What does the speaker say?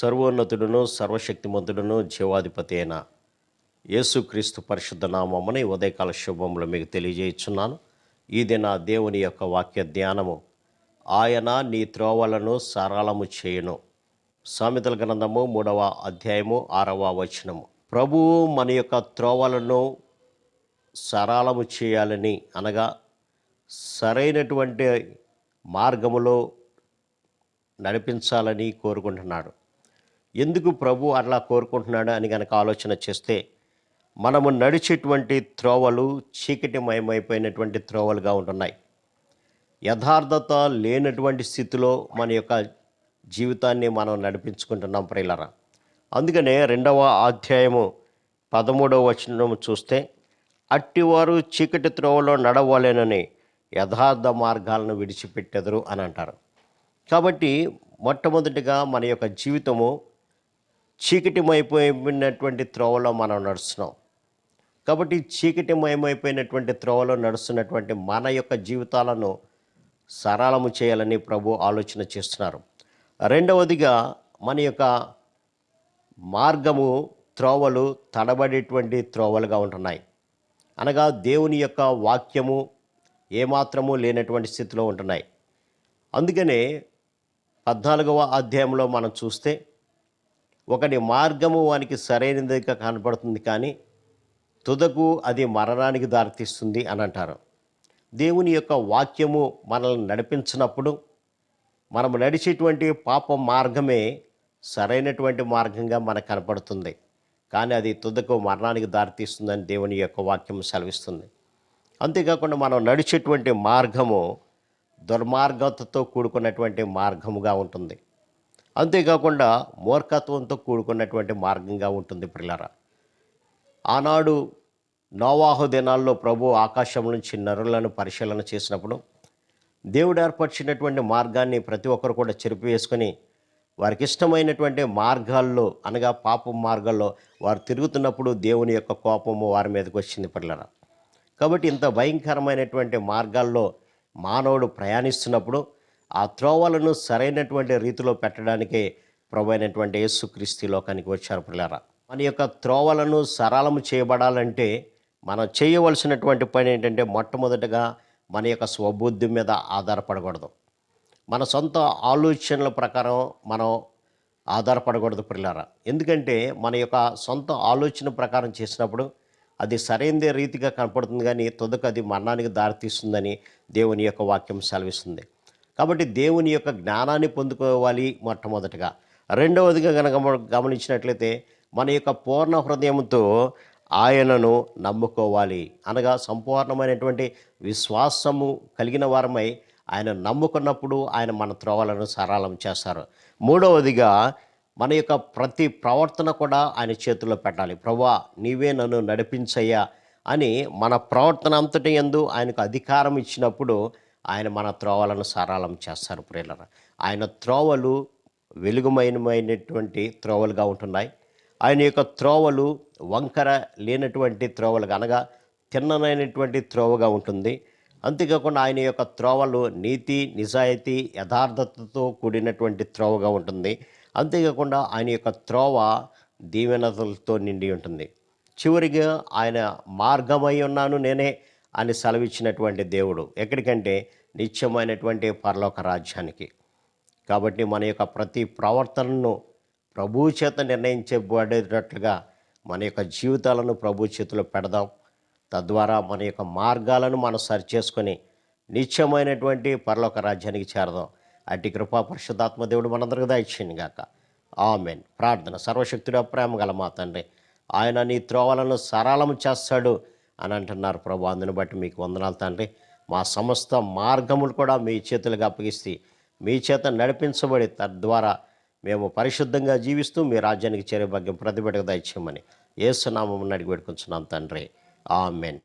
సర్వోన్నతుడును సర్వశక్తిమంతుడును జీవాధిపతి అయిన యేసుక్రీస్తు పరిశుద్ధ నామమ్మని ఉదయకాల శుభములు మీకు తెలియజేయుచున్నాను. ఇది నా దేవుని యొక్క వాక్య ధ్యానము ఆయన నీ త్రోవలను సరళము చేయను. సామెతల గ్రంథము మూడవ అధ్యాయము ఆరవ వచనము. ప్రభువు మన యొక్క త్రోవలను సరళము చేయాలని అనగా సరైనటువంటి మార్గములో నడిపించాలని కోరుకుంటున్నాడు. ఎందుకు ప్రభు అట్లా కోరుకుంటున్నాడు అని కనుక ఆలోచన చేస్తే మనము నడిచేటువంటి త్రోవలు చీకటిమయమైపోయినటువంటి త్రోవలుగా ఉంటున్నాయి. యథార్థత లేనటువంటి స్థితిలో మన యొక్క జీవితాన్ని మనం నడిపించుకుంటున్నాం ప్రియులరా. అందుకనే రెండవ అధ్యాయము పదమూడవ వచనం చూస్తే అట్టివారు చీకటి త్రోవలో నడవలేనని యథార్థ మార్గాలను విడిచిపెట్టెదరు అని అంటారు. కాబట్టి మొట్టమొదటిగా మన యొక్క జీవితము చీకటిమైపోయినటువంటి త్రోవలో మనం నడుస్తున్నాం. కాబట్టి చీకటిమయమైపోయినటువంటి త్రోవలో నడుస్తున్నటువంటి మన యొక్క జీవితాలను సరళము చేయాలని ప్రభు ఆలోచన చేస్తున్నారు. రెండవదిగా మన యొక్క మార్గము త్రోవలు తడబడేటువంటి త్రోవలుగా ఉంటున్నాయి. అనగా దేవుని యొక్క వాక్యము ఏమాత్రము లేనటువంటి స్థితిలో ఉంటున్నాయి. అందుకనే పద్నాలుగవ అధ్యాయంలో మనం చూస్తే ఒకటి మార్గము వానికి సరైనదిగా కనపడుతుంది కానీ తుదకు అది మరణానికి దారితీస్తుంది అని అంటారు. దేవుని యొక్క వాక్యము మనల్ని నడిపించినప్పుడు మనం నడిచేటువంటి పాప మార్గమే సరైనటువంటి మార్గంగా మనకు కనపడుతుంది. కానీ అది తుదకు మరణానికి దారితీస్తుందని దేవుని యొక్క వాక్యం సెలవిస్తుంది. అంతేకాకుండా మనం నడిచేటువంటి మార్గము దుర్మార్గతతో కూడుకున్నటువంటి మార్గముగా ఉంటుంది. అంతేకాకుండా మూర్ఖత్వంతో కూడుకున్నటువంటి మార్గంగా ఉంటుంది పిల్లర ఆనాడు నోవాహు దినాల్లో ప్రభు ఆకాశం నుంచి నరులను పరిశీలన చేసినప్పుడు దేవుడు ఏర్పరిచినటువంటి మార్గాన్ని ప్రతి ఒక్కరు కూడా చెరిపివేసుకొని వారికి ఇష్టమైనటువంటి మార్గాల్లో అనగా పాపం మార్గాల్లో వారు తిరుగుతున్నప్పుడు దేవుని యొక్క కోపము వారి మీదకి వచ్చింది పిల్లరా కాబట్టి ఇంత భయంకరమైనటువంటి మార్గాల్లో మానవుడు ప్రయాణిస్తున్నప్పుడు ఆ త్రోవలను సరైనటువంటి రీతిలో పెట్టడానికే ప్రభు అయినటువంటి యేసుక్రీస్తు లోకానికి వచ్చారు పిల్లరా. మన యొక్క త్రోవలను సరళము చేయబడాలంటే మనం చేయవలసినటువంటి పని ఏంటంటే మొట్టమొదటగా మన యొక్క స్వబుద్ధి మీద ఆధారపడకూడదు. మన సొంత ఆలోచనల ప్రకారం మనం ఆధారపడకూడదు పిల్లరా. ఎందుకంటే మన యొక్క సొంత ఆలోచన ప్రకారం చేసినప్పుడు అది సరైనదే రీతిగా కనపడుతుంది కానీ తుదకు అది మరణానికి దారితీస్తుందని దేవుని యొక్క వాక్యం సెలవిస్తుంది. కాబట్టి దేవుని యొక్క జ్ఞానాన్ని పొందుకోవాలి మొట్టమొదటిగా. రెండవదిగా కనుక గమనించినట్లయితే మన యొక్క పూర్ణ హృదయంతో ఆయనను నమ్ముకోవాలి. అనగా సంపూర్ణమైనటువంటి విశ్వాసము కలిగిన వారమై ఆయన నమ్ముకున్నప్పుడు ఆయన మన త్రోవలను సరళం చేస్తారు. మూడవదిగా మన యొక్క ప్రతి ప్రవర్తన కూడా ఆయన చేతుల్లో పెట్టాలి. ప్రభా నీవే నన్ను నడిపించయ్యా అని మన ప్రవర్తన అంతటి ఎందు ఆయనకు అధికారం ఇచ్చినప్పుడు ఆయన మన త్రోవలను సరళం చేస్తారు ప్రియులర. ఆయన త్రోవలు వెలుగుమయమైనటువంటి త్రోవలుగా ఉంటున్నాయి. ఆయన యొక్క త్రోవలు వంకర లేనటువంటి త్రోవలుగా అనగా తిన్ననైనటువంటి త్రోవగా ఉంటుంది. అంతేకాకుండా ఆయన యొక్క త్రోవలు నీతి నిజాయితీ యథార్థతతో కూడినటువంటి త్రోవగా ఉంటుంది. అంతేకాకుండా ఆయన యొక్క త్రోవ దీవెనతలతో నిండి ఉంటుంది. చివరిగా ఆయన మార్గమై ఉన్నాను నేనే. అని సెలవిచ్చినటువంటి దేవుడు. ఎక్కడికంటే నిత్యమైనటువంటి పరలోక రాజ్యానికి. కాబట్టి మన యొక్క ప్రతి ప్రవర్తనను ప్రభు చేత నిర్ణయించబడేటట్లుగా మన యొక్క జీవితాలను ప్రభు చేతిలో పెడదాం. తద్వారా మన యొక్క మార్గాలను మనం సరిచేసుకొని నిత్యమైనటువంటి పరలోక రాజ్యానికి చేరదాం. అట్టి కృపా పరిశుద్ధాత్మ దేవుడు మనందరికీ దాయిచ్చింది గాక. ఆమెన్. ప్రార్థన. సర్వశక్తుడు ప్రేమ గల మా తండ్రి. ఆయన నీ త్రోవలను సరళం చేస్తాడు. అని అంటున్నారు ప్రభు. అందుని బట్టి మీకు వందనాలు తండ్రి. మా సమస్త మార్గములు కూడా మీ చేతులకు అప్పగిస్తే మీ చేత నడిపించబడి తద్వారా మేము పరిశుద్ధంగా జీవిస్తూ మీ రాజ్యానికి చేరే భాగ్యం ప్రతిబిడక దయచేయమని ఏసునామం అడిగి పెట్టుకుంటున్నాం తండ్రి. ఆమెన్.